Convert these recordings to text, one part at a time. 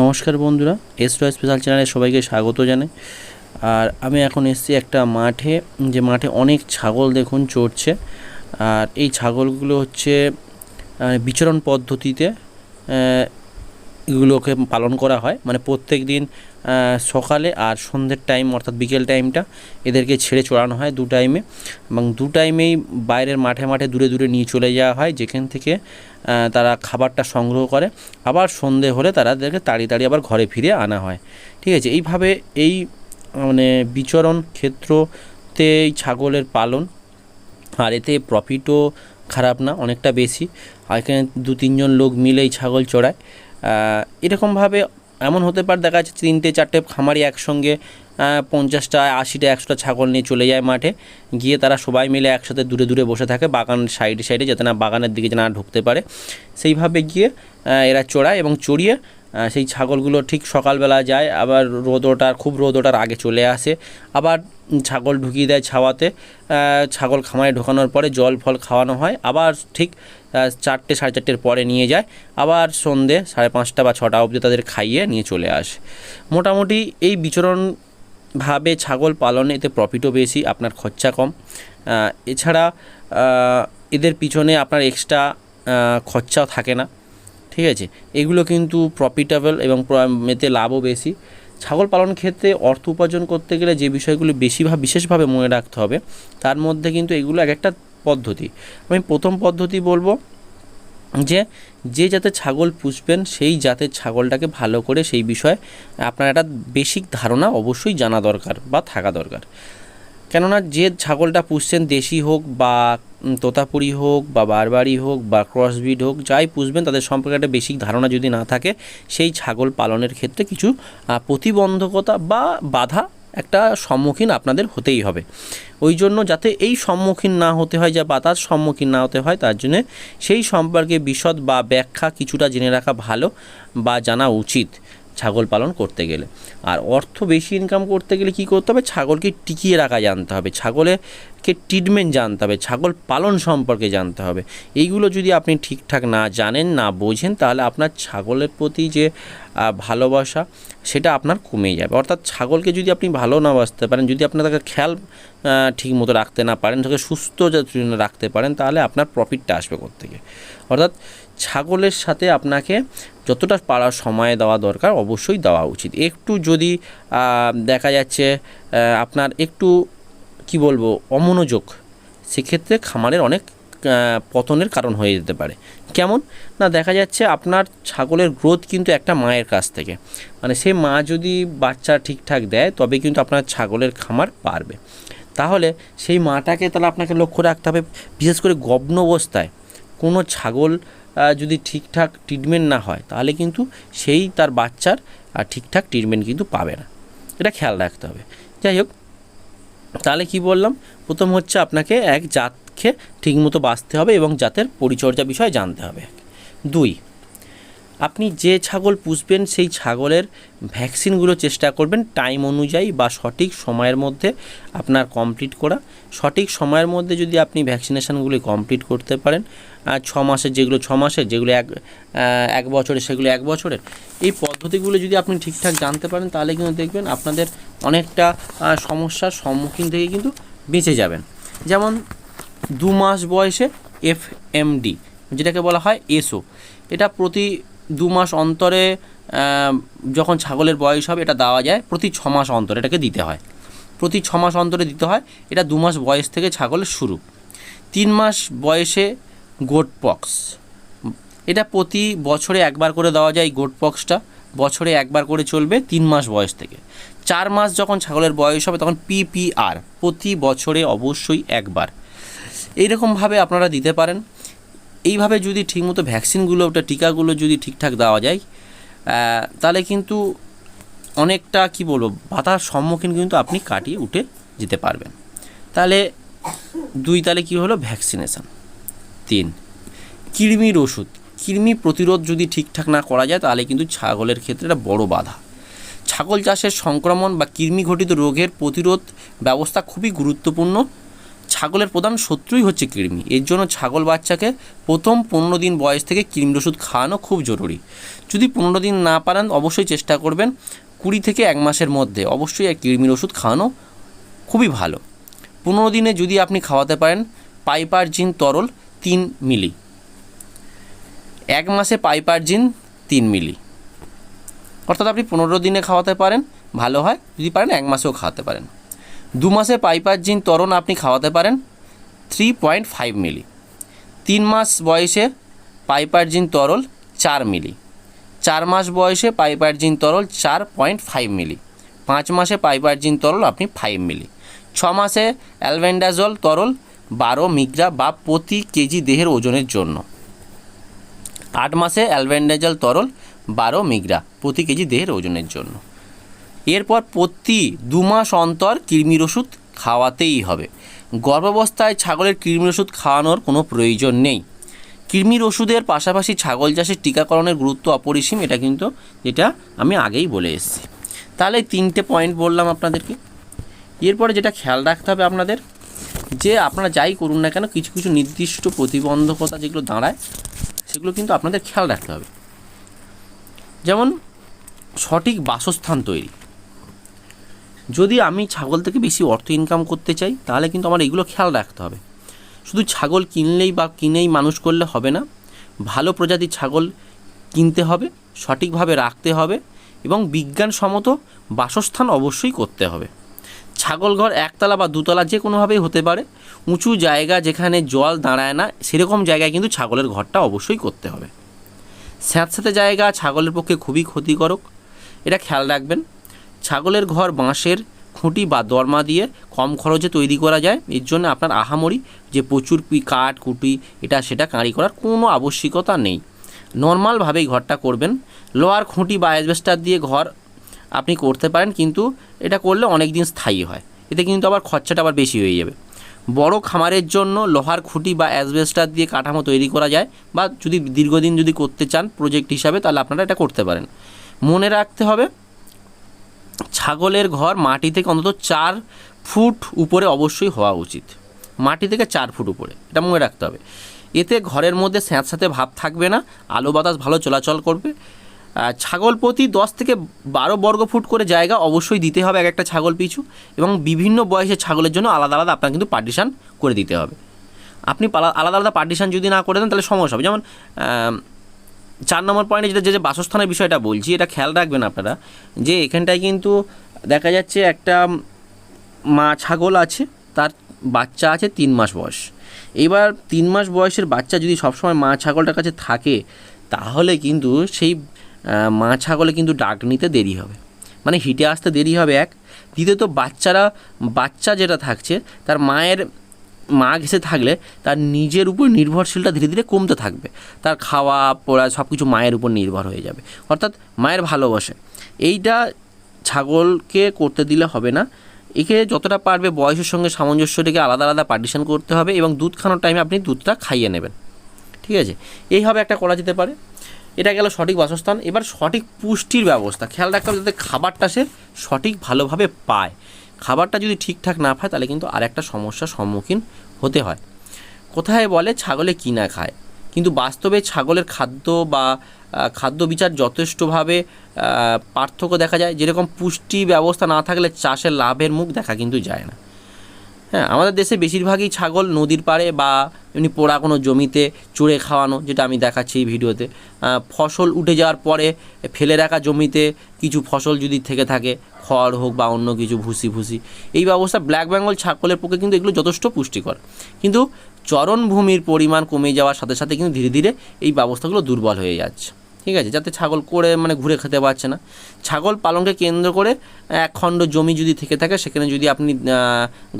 নমস্কার বন্ধুরা এস রয় স্পেশাল চ্যানেলে সবাইকে স্বাগত জানাই। আর আমি এখন এসছি একটা মাঠে, যে মাঠে অনেক ছাগল দেখুন চড়ছে। আর এই ছাগলগুলো হচ্ছে বিচরণ পদ্ধতিতে এগুলোকে পালন করা হয়। মানে প্রত্যেক দিন সকালে আর সন্ধ্যের টাইম অর্থাৎ বিকেল টাইমটা এদেরকে ছেড়ে চড়ানো হয় দু টাইমে এবং দু টাইমেই বাইরের মাঠে মাঠে দূরে দূরে নিয়ে চলে যাওয়া হয়, যেখান থেকে তারা খাবারটা সংগ্রহ করে। আবার সন্ধে হলে তাদেরকে তাড়িয়ে তাড়িয়ে আবার ঘরে ফিরে আনা হয়। ঠিক আছে, এইভাবে এই মানে বিচরণ ক্ষেত্রতে এই ছাগলের পালন, আর এতে প্রফিটও খারাপ না, অনেকটা বেশি। আর এখানে দু তিনজন লোক মিলে এই ছাগল চড়ায়। এরকমভাবে এমন হতে পারে, দেখা যাচ্ছে তিনটে চারটে খামারি একসঙ্গে পঞ্চাশটা, আশিটা, একশোটা ছাগল নিয়ে চলে যায় মাঠে। গিয়ে তারা সবাই মিলে একসাথে দূরে দূরে বসে থাকে, বাগান সাইডে সাইডে, যাতে না বাগানের দিকে যেন ঢুকতে পারে। সেইভাবে গিয়ে এরা চড়ায় এবং চড়িয়ে সেই ছাগলগুলো ঠিক সকালবেলা যায়, আবার রোদ ওঠার, খুব রোদ ওঠার আগে চলে আসে। আবার ছাগল ঢুকিয়ে দেয় ছাওয়াতে ছাগল খামারে ঢোকানোর পরে জল ফল খাওয়ানো হয়। আবার ঠিক চারটে, সাড়ে চারটের পরে নিয়ে যায়। আবার সন্ধে সাড়ে পাঁচটা বা ছটা অবধি তাদের খাইয়ে নিয়ে চলে আসে। মোটামুটি এই বিচরণ ভাবে ছাগল পালনে এতে প্রফিটও বেশি, আপনার খরচা কম। এছাড়া এদের পিছনে আপনার এক্সট্রা খরচাও থাকে না। ঠিক আছে? এগুলো কিন্তু প্রফিটেবল এবং এতে লাভও বেশি। ছাগল পালন ক্ষেত্রে অর্থ উপার্জন করতে গেলে যে বিষয়গুলো বেশিভাবে বিশেষভাবে মনে রাখতে হবে, তার মধ্যে কিন্তু এগুলো এক একটা পদ্ধতি। আমি প্রথম পদ্ধতি বলব যে যে জাতের ছাগল পুষবেন, সেই জাতের ছাগলটাকে ভালো করে সেই বিষয়ে আপনার একটা বেসিক ধারণা অবশ্যই জানা দরকার বা থাকা দরকার। কেননা যে ছাগলটা পুষছেন দেশি হোক বা তোতাপুরি হোক বা বারবারি হোক বা ক্রসবিড হোক, যাই পুষবেন, তাদের সম্পর্কে একটা বেসিক ধারণা যদি না থাকে, সেই ছাগল পালনের ক্ষেত্রে কিছু প্রতিবন্ধকতা বা বাধা একটা সম্মুখীন আপনাদের হতেই হবে। ওই জন্য যাতে এই সম্মুখীন না হতে হয় যা বাধার সম্মুখীন না হতে হয়, তার জন্য সেই সম্পর্কে বিশদ বা ব্যাখ্যা কিছুটা জেনে রাখা ভালো বা জানা উচিত। ছাগল পালন করতে গেলে। আর অর্থ বেশি ইনকাম করতে গেলে কি করতে হবে? ছাগলকে টিকিয়ে রাখা জানতে হবে ছাগলেরকে ট্রিটমেন্ট জানতে হবে, ছাগল পালন সম্পর্কে জানতে হবে। এইগুলো যদি আপনি ঠিকঠাক না জানেন, না বোঝেন, তাহলে আপনার ছাগলের প্রতি যে ভালোবাসা, সেটা আপনার কমে যাবে। অর্থাৎ ছাগলকে যদি আপনি ভালো না বাসতে পারেন, যদি আপনার তাকে খেয়াল ঠিক মতো রাখতে না পারেন, তাকে সুস্থ রাখতে পারেন, তাহলে আপনার প্রফিটটা আসবে কোত্থেকে। অর্থাৎ ছাগলের সাথে আপনাকে যতটা পারার সময় দেওয়া দরকার অবশ্যই দেওয়া উচিত। একটু যদি দেখা যাচ্ছে আপনার একটু, কি বলব, অমনোযোগ, সেক্ষেত্রে খামারের অনেক পতনের কারণ হয়ে যেতে পারে। কেমন? না, দেখা যাচ্ছে আপনার ছাগলের গ্রোথ কিন্তু একটা মায়ের কাছ থেকে। মানে সে মা যদি বাচ্চা ঠিকঠাক দেয়, তবে কিন্তু আপনার ছাগলের খামার পারবে তাহলে সেই মাটাকে তাহলে আপনাকে লক্ষ্য রাখতে হবে, বিশেষ করে গব্ন অবস্থায় কোনো ছাগল যদি ঠিকঠাক ট্রিটমেন্ট না হয়, তাহলে কিন্তু সেই তার বাচ্চার আর ঠিকঠাক ট্রিটমেন্ট কিন্তু পাবে না। এটা খেয়াল রাখতে হবে। যাই হোক, তাহলে কি বললাম? প্রথম হচ্ছে আপনাকে এক জাতকে ঠিকমতো বাঁচতে হবে এবং জাতের পরিচর্যা বিষয়ে জানতে হবে। দুই আপনি যে ছাগল পুষবেন সেই ছাগলের ভ্যাকসিনগুলো চেষ্টা করবেন টাইম অনুযায়ী বা সঠিক সময়ের মধ্যে আপনার কমপ্লিট করা। সঠিক সময়ের মধ্যে যদি আপনি ভ্যাকসিনেশানগুলি কমপ্লিট করতে পারেন ছ মাসের যেগুলো, ছ মাসের যেগুলো এক এক বছরের সেগুলো এক বছরের, এই পদ্ধতিগুলো যদি আপনি ঠিকঠাক জানতে পারেন তাহলে কিন্তু দেখবেন আপনাদের অনেকটা সমস্যার সম্মুখীন থেকে কিন্তু বেঁচে যাবেন। যেমন দু মাস বয়সে এফ এমডি যেটাকে বলা হয় এসও, এটা প্রতি দু মাস অন্তরে যখন ছাগলের বয়স হবে, এটা দেওয়া যায় প্রতি ছ মাস অন্তরে এটাকে দিতে হয়। প্রতি ছ মাস অন্তরে দিতে হয়, এটা দু মাস বয়স থেকে ছাগলের শুরু। তিন মাস বয়সে গোট পক্স এটা প্রতি বছরে একবার করে দেওয়া যায় গোট পক্সটা বছরে একবার করে চলবে তিন মাস বয়স থেকে। চার মাস যখন ছাগলের বয়স হবে, তখন পিপিআর প্রতি বছরে অবশ্যই একবার। এইরকমভাবে আপনারা দিতে পারেন। এইভাবে যদি ঠিকমতো ভ্যাকসিনগুলো, ওটা টিকাগুলো যদি ঠিকঠাক দেওয়া যায় তাহলে কিন্তু অনেকটা, কি বলব, বাধার সম্মুখীন কিন্তু আপনি কাটিয়ে উঠে যেতে পারবেন। তাহলে দুই, তাহলে কি হলো? ভ্যাকসিনেশন তিন, কৃমির ওষুধ। কৃমি প্রতিরোধ যদি ঠিকঠাক না করা যায়, তাহলে কিন্তু ছাগলের ক্ষেত্রে একটা বড় বাধা। ছাগল চাষের সংক্রমণ বা কৃমি ঘটিত রোগের প্রতিরোধ ব্যবস্থা খুবই গুরুত্বপূর্ণ। ছাগলের প্রধান শত্রুই হচ্ছে কৃমি। এর জন্য ছাগল বাচ্চাকে প্রথম পনেরো দিন বয়স থেকে কৃমির ওষুধ খাওয়ানো খুব জরুরি। যদি পনেরো দিন না পারেন, অবশ্যই চেষ্টা করবেন কুড়ি থেকে এক মাসের মধ্যে অবশ্যই এক কৃমির ওষুধ খাওয়ানো খুবই ভালো। পনেরো দিনে যদি আপনি খাওয়াতে পারেন, পাইপারজিন তরল তিন মিলি। এক মাসে পাইপারজিন তিন মিলি। অর্থাৎ আপনি পনেরো দিনে খাওয়াতে পারেন, ভালো হয়। যদি পারেন, এক মাসেও খাওয়াতে পারেন। দু মাসে পাইপারজিন তরল আপনি খাওয়াতে পারেন থ্রি পয়েন্ট ফাইভ মিলি। তিন মাস বয়সে পাইপারজিন তরল চার মিলি। চার মাস বয়সে পাইপারজিন তরল চার পয়েন্ট ফাইভ মিলি। পাঁচ মাসে পাইপারজিন তরল আপনি ফাইভ মিলি। ছ মাসে অ্যালভেন্ডাজল তরল বারো মিগ্রা বা প্রতি কেজি দেহের ওজনের জন্য। আট মাসে অ্যালভেন্ডাজল তরল বারো মিগ্রা, প্রতি কেজি দেহের ওজনের জন্য। এরপর প্রতি দু মাস অন্তর কৃমির ওষুধ খাওয়াতেই হবে। গর্ভাবস্থায় ছাগলের কৃমির ওষুধ খাওয়ানোর কোনো প্রয়োজন নেই। কৃমির ওষুধের পাশাপাশি ছাগল চাষের টিকাকরণের গুরুত্ব অপরিসীম, এটা কিন্তু যেটা আমি আগেই বলে এসেছি। তাহলে তিনটে পয়েন্ট বললাম আপনাদেরকে। এরপরে যেটা খেয়াল রাখতে হবে আপনাদের, যে আপনারা যাই করুন না কেন, কিছু কিছু নির্দিষ্ট প্রতিবন্ধকতা যেগুলো দাঁড়ায়, সেগুলো কিন্তু আপনাদের খেয়াল রাখতে হবে। যেমন সঠিক বাসস্থান তৈরি। যদি আমি ছাগল থেকে বেশি অর্থ ইনকাম করতে চাই, তাহলে কিন্তু আমার এগুলো খেয়াল রাখতে হবে। শুধু ছাগল কিনলেই বা কিনেই মানুষ করলে হবে না, ভালো প্রজাতির ছাগল কিনতে হবে, সঠিকভাবে রাখতে হবে এবং বিজ্ঞানসম্মত বাসস্থান অবশ্যই করতে হবে। ছাগল ঘর একতলা বা দুতলা যে কোনোভাবেই হতে পারে, উঁচু জায়গা যেখানে জল দাঁড়ায় না, সেরকম জায়গায় কিন্তু ছাগলের ঘরটা অবশ্যই করতে হবে। স্যাঁতস্যাঁতে জায়গা ছাগলের পক্ষে খুবই ক্ষতিকারক। এটা খেয়াল রাখবেন। ছাগলের ঘর, বাঁশের খুঁটি বা দরমা দিয়ে কম খরচে তৈরি করা যায়। এর জন্য আপনার আহামরি যে প্রচুর কাঠ কুটি এটা সেটা কাঁড়ি করার কোনো আবশ্যিকতা নেই। নর্মালভাবেই ঘরটা করবেন। লোহার খুঁটি বা অ্যাসবেস্টার দিয়ে ঘর আপনি করতে পারেন, কিন্তু এটা করলে অনেক দিন স্থায়ী হয়। এতে কিন্তু আবার খরচাটা আবার বেশি হয়ে যাবে। বড় খামারের জন্য লোহার খুঁটি বা অ্যাসবেস্টার দিয়ে কাঠামো তৈরি করা যায় বা যদি দীর্ঘদিন যদি করতে চান প্রজেক্ট হিসাবে, তাহলে আপনারা এটা করতে পারেন। মনে রাখতে হবে ছাগলের ঘর মাটি থেকে অন্তত চার ফুট উপরে অবশ্যই হওয়া উচিত। মাটি থেকে চার ফুট উপরে, এটা মনে রাখতে হবে। এতে ঘরের মধ্যে স্যাঁতস্যাঁতে ভাব থাকবে না, আলো বাতাস ভালো চলাচল করবে। ছাগল প্রতি দশ থেকে বারো বর্গ ফুট করে জায়গা অবশ্যই দিতে হবে এক একটা ছাগল পিছু এবং বিভিন্ন বয়সের ছাগলের জন্য আলাদা আলাদা আপনার কিন্তু পার্টিশান করে দিতে হবে। আপনি আলাদা আলাদা পার্টিশান যদি না করে দেন তাহলে সমস্যা হবে। যেমন চার নম্বর পয়েন্টে যেটা, যে বাসস্থানের বিষয়টা বলছি, এটা খেয়াল রাখবেন আপনারা, যে এখানটায় কিন্তু দেখা যাচ্ছে একটা মা ছাগল আছে, তার বাচ্চা আছে তিন মাস বয়স। এবার তিন মাস বয়সের বাচ্চা যদি সবসময় মা ছাগলটার কাছে থাকে, তাহলে কিন্তু সেই মা ছাগলে কিন্তু ডাক নিতে দেরি হবে। মানে হিটে আসতে দেরি হবে, এক। দ্বিতীয়ত বাচ্চারা, বাচ্চা যেটা থাকছে, তার মায়ের মা ঘেসে থাকলে তার নিজের উপর নির্ভরশীলটা ধীরে ধীরে কমতে থাকবে। তার খাওয়া, পড়া সব কিছু মায়ের উপর নির্ভর হয়ে যাবে। অর্থাৎ মায়ের ভালোবাসে। এইটা ছাগলকে করতে দিলে হবে না। একে যতটা পারবে বয়সের সঙ্গে সামঞ্জস্য রেখে আলাদা আলাদা পার্টিশন করতে হবে এবং দুধ খাওয়ানোর টাইমে আপনি দুধটা খাইয়ে নেবেন। ঠিক আছে? এইভাবে একটা করা যেতে পারে। এটা গেল সঠিক বাসস্থান। এবার সঠিক পুষ্টির ব্যবস্থা। খেয়াল রাখতে হবে যাতে খাবারটা সে সঠিক ভালোভাবে পায়। খাবারটা যদি ঠিকঠাক না পায়, তাহলে কিন্তু আর একটা সমস্যার সম্মুখীন হতে হয়। কোথায় বলে ছাগলে কি না খায়? কিন্তু বাস্তবে ছাগলের খাদ্য বা খাদ্য বিচার যথেষ্টভাবে পার্থক্য দেখা যায়। যেরকম পুষ্টি ব্যবস্থা না থাকলে চাষের লাভের মুখ দেখা কিন্তু যায় না। হ্যাঁ আমাদের দেশে বেশিরভাগই ছাগল নদীর পাড়ে বা এমনি পোড়া কোনো জমিতে চড়ে খাওয়ানো, যেটা আমি দেখাচ্ছি এই ভিডিওতে। ফসল উঠে যাওয়ার পরে ফেলে রাখা জমিতে কিছু ফসল যদি থেকে থাকে খড় হোক বা অন্য কিছু ভুসি ভুসি, এই ব্যবস্থা ব্ল্যাক বেঙ্গল ছাগলের পক্ষে কিন্তু এগুলো যথেষ্ট পুষ্টিকর। কিন্তু চরণভূমির পরিমাণ কমে যাওয়ার সাথে সাথে কিন্তু ধীরে ধীরে এই ব্যবস্থাগুলো দুর্বল হয়ে যাচ্ছে। ঠিক আছে? যাতে ছাগল করে মানে ঘুরে খেতে পারছে না। ছাগল পালনকে কেন্দ্র করে এক খণ্ড জমি যদি থেকে থাকে, সেখানে যদি আপনি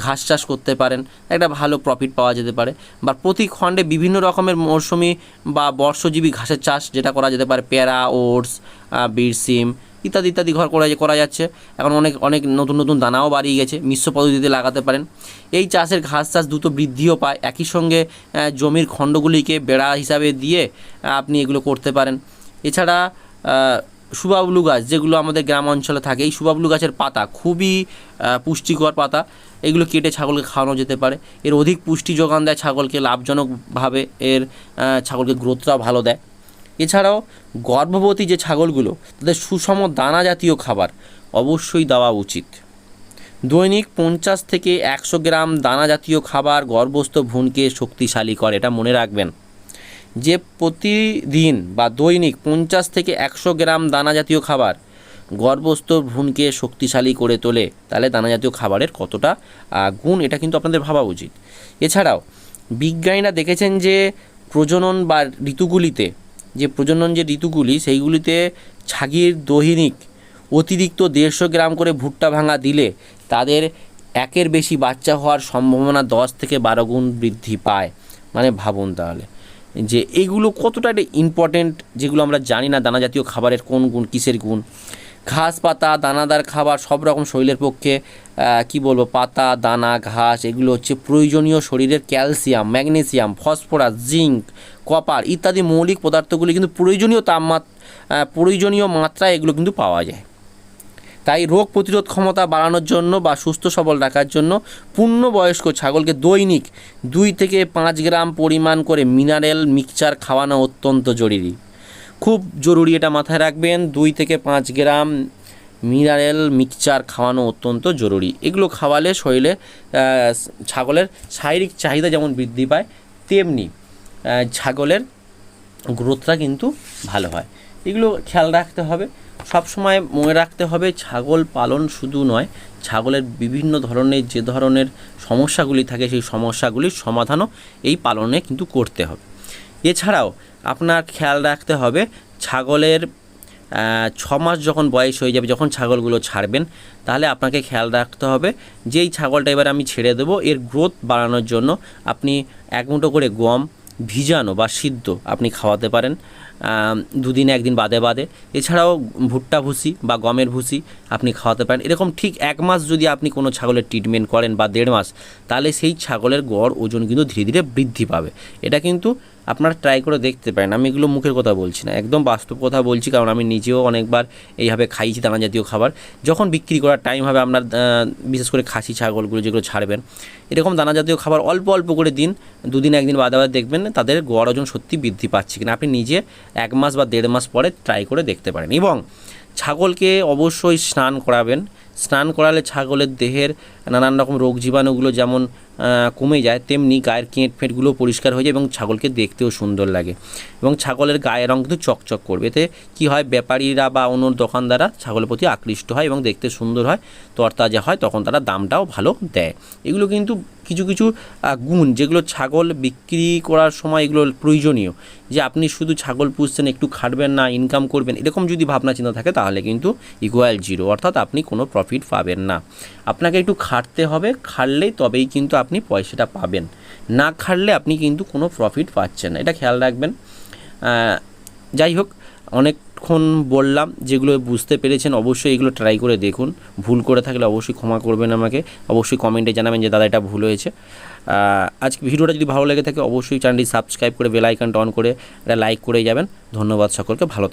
ঘাস চাষ করতে পারেন, একটা ভালো প্রফিট পাওয়া যেতে পারে। বা প্রতি খণ্ডে বিভিন্ন রকমের মৌসুমি বা বর্ষজীবী ঘাসের চাষ যেটা করা যেতে পারে, পেয়ারা, ওটস বীর সিম ইত্যাদি ইত্যাদি ঘর করা করা যাচ্ছে। এখন অনেক অনেক নতুন নতুন দানাও বাড়িয়ে গেছে, মিশ্র পদ্ধতিতে লাগাতে পারেন। এই চাষের ঘাস চাষ দ্রুত বৃদ্ধিও পায়। একই সঙ্গে জমির খণ্ডগুলিকে বেড়া হিসাবে দিয়ে আপনি এগুলো করতে পারেন। এছাড়া সুবাবলু গাছ যেগুলো আমাদের গ্রাম অঞ্চলে থাকে, এই সুবাবলু গাছের পাতা খুবই পুষ্টিকর পাতা। এগুলো কেটে ছাগলকে খাওয়ানো যেতে পারে। এর অধিক পুষ্টি যোগান দেয় ছাগলকে, লাভজনকভাবে এর ছাগলকে গ্রোথটাও ভালো দেয়। এছাড়াও, গর্ভবতী যে ছাগলগুলো, তাদের সুষম দানা জাতীয় খাবার অবশ্যই দেওয়া উচিত। দৈনিক পঞ্চাশ থেকে একশো গ্রাম দানা জাতীয় খাবার গর্ভস্থ ভ্রূণকে শক্তিশালী করে, এটা মনে রাখবেন। যে প্রতিদিন বা দৈনিক পঞ্চাশ থেকে একশো গ্রাম দানা জাতীয় খাবার গর্ভস্থ ভ্রূণকে শক্তিশালী করে তোলে, তাহলে দানা জাতীয় খাবারের কতটা গুণ এটা কিন্তু আপনাদের ভাবা উচিত। এছাড়াও, বিজ্ঞানীরা দেখেছেন যে প্রজনন বা ঋতুগুলিতে, যে প্রজনন যে ঋতুগুলি, সেইগুলিতে ছাগির দৈনিক অতিরিক্ত দেড়শো গ্রাম করে ভুট্টা ভাঙা দিলে তাদের একের বেশি বাচ্চা হওয়ার সম্ভাবনা দশ থেকে বারো গুণ বৃদ্ধি পায়। মানে ভাবুন তাহলে। যে এগুলো কতটা একটা ইম্পর্টেন্ট যেগুলো আমরা জানি না দানা জাতীয় খাবারের কোন গুণ, কিসের গুণ? ঘাস, পাতা, দানাদার খাবার, সব রকম শরীরের পক্ষে কি বলব, পাতা, দানা, ঘাস, এগুলো হচ্ছে প্রয়োজনীয় শরীরের calcium, magnesium, phosphorus, zinc, copper ইত্যাদি মৌলিক পদার্থগুলি কিন্তু প্রয়োজনীয় তাপমাত্রা প্রয়োজনীয় মাত্রায় এগুলো কিন্তু পাওয়া যায়। তাই রোগ প্রতিরোধ ক্ষমতা বাড়ানোর জন্য বা সুস্থ সবল রাখার জন্য পূর্ণবয়স্ক ছাগলকে দৈনিক দুই থেকে পাঁচ গ্রাম পরিমাণ করে মিনারেল মিক্সচার খাওয়ানো অত্যন্ত জরুরি। খুব জরুরি এটা মাথায় রাখবেন, দুই থেকে পাঁচ গ্রাম মিনারেল মিক্সচার খাওয়ানো অত্যন্ত জরুরি। এগুলো খাওয়ালে শরীরে ছাগলের শারীরিক চাহিদা যেমন বৃদ্ধি পায়, তেমনি ছাগলের গ্রোথটা কিন্তু ভালো হয়। এগুলো খেয়াল রাখতে হবে। সব সময় মনে রাখতে হবে ছাগল পালন শুধু নয়, ছাগলের বিভিন্ন ধরনের যে ধরনের সমস্যাগুলি থাকে সেই সমস্যাগুলির সমাধানও এই পালনে কিন্তু করতে হবে। এছাড়াও আপনার খেয়াল রাখতে হবে ছাগলের ছ মাস যখন বয়স হয়ে যাবে, যখন ছাগলগুলো ছাড়বেন, তাহলে আপনাকে খেয়াল রাখতে হবে যে এই ছাগলটা এবার আমি ছেড়ে দেবো, এর গ্রোথ বাড়ানোর জন্য আপনি এক মুঠো করে গম ভিজানো বা সিদ্ধ আপনি খাওয়াতে পারেন। দুদিন একদিন বাদে বাদে। এছাড়াও ভুট্টা ভুসি বা গমের ভুসি আপনি খাওয়াতে পারেন। এরকম ঠিক এক মাস যদি আপনি কোনো ছাগলের ট্রিটমেন্ট করেন বা দেড় মাস, তাহলে সেই ছাগলের গড় ওজন কিন্তু ধীরে ধীরে বৃদ্ধি পাবে। এটা কিন্তু আপনারা ট্রাই করে দেখতে পারেন। আমি এগুলো মুখের কথা বলছি না। একদম বাস্তব কথা বলছি, কারণ আমি নিজেও অনেকবার এইভাবে খাইছি দানা জাতীয় খাবার। যখন বিক্রি করার টাইম হবে আপনার বিশেষ করে খাসি ছাগলগুলো যেগুলো ছাড়বেন, এরকম দানা জাতীয় খাবার অল্প অল্প করে দিন, দুদিন একদিন বাদে বাদে দেখবেন তাদের গড় ওজন সত্যি বৃদ্ধি পাচ্ছে কিনা। আপনি নিজে এক মাস বা দেড় মাস পরে ট্রাই করে দেখতে পারেন। এবং ছাগলকে অবশ্যই স্নান করাবেন। স্নান করালে ছাগলের দেহের নানান রকম রোগ জীবাণুগুলো যেমন কমে যায়, তেমনি গায়ের কেঁট ফেঁটগুলো পরিষ্কার হয়ে যায় এবং ছাগলকে দেখতেও সুন্দর লাগে। এবং ছাগলের গায়ের রং কিন্তু চকচক করবে। এতে কী হয়? ব্যাপারীরা বা অন্য দোকানদাররা ছাগলের প্রতি আকৃষ্ট হয় এবং দেখতে সুন্দর হয়, তরতাজা হয়, তখন তারা দামটাও ভালো দেয়। এগুলো কিন্তু কিছু কিছু গুণ যেগুলো ছাগল বিক্রি করার সময় এগুলো প্রয়োজনীয়। যে আপনি শুধু ছাগল পুষছেন, একটু খাটবেন না ইনকাম করবেন, এরকম যদি ভাবনা চিন্তা থাকে তাহলে কিন্তু ইকুয়াল জিরো অর্থাৎ আপনি কোনো প্রফিট পাবেন না। আপনাকে একটু খাটতে হবে, খাটলেই তবেই কিন্তু আপনি পয়সাটা পাবেন। না খাটলে আপনি কিন্তু কোনো প্রফিট পাচ্ছেন এটা খেয়াল রাখবেন। যাই হোক, অনেকক্ষণ বললাম, যেগুলো বুঝতে পেরেছেন অবশ্যই এগুলো ট্রাই করে দেখুন। ভুল করে থাকলে অবশ্যই ক্ষমা করবেন আমাকে। অবশ্যই কমেন্টে জানাবেন যে, দাদা, এটা ভুল হয়েছে। আজকে ভিডিওটা যদি ভালো লেগে থাকে, অবশ্যই চ্যানেলটি সাবস্ক্রাইব করে বেল অন করে এটা লাইক করে যাবেন। ধন্যবাদ সকলকে, ভালো।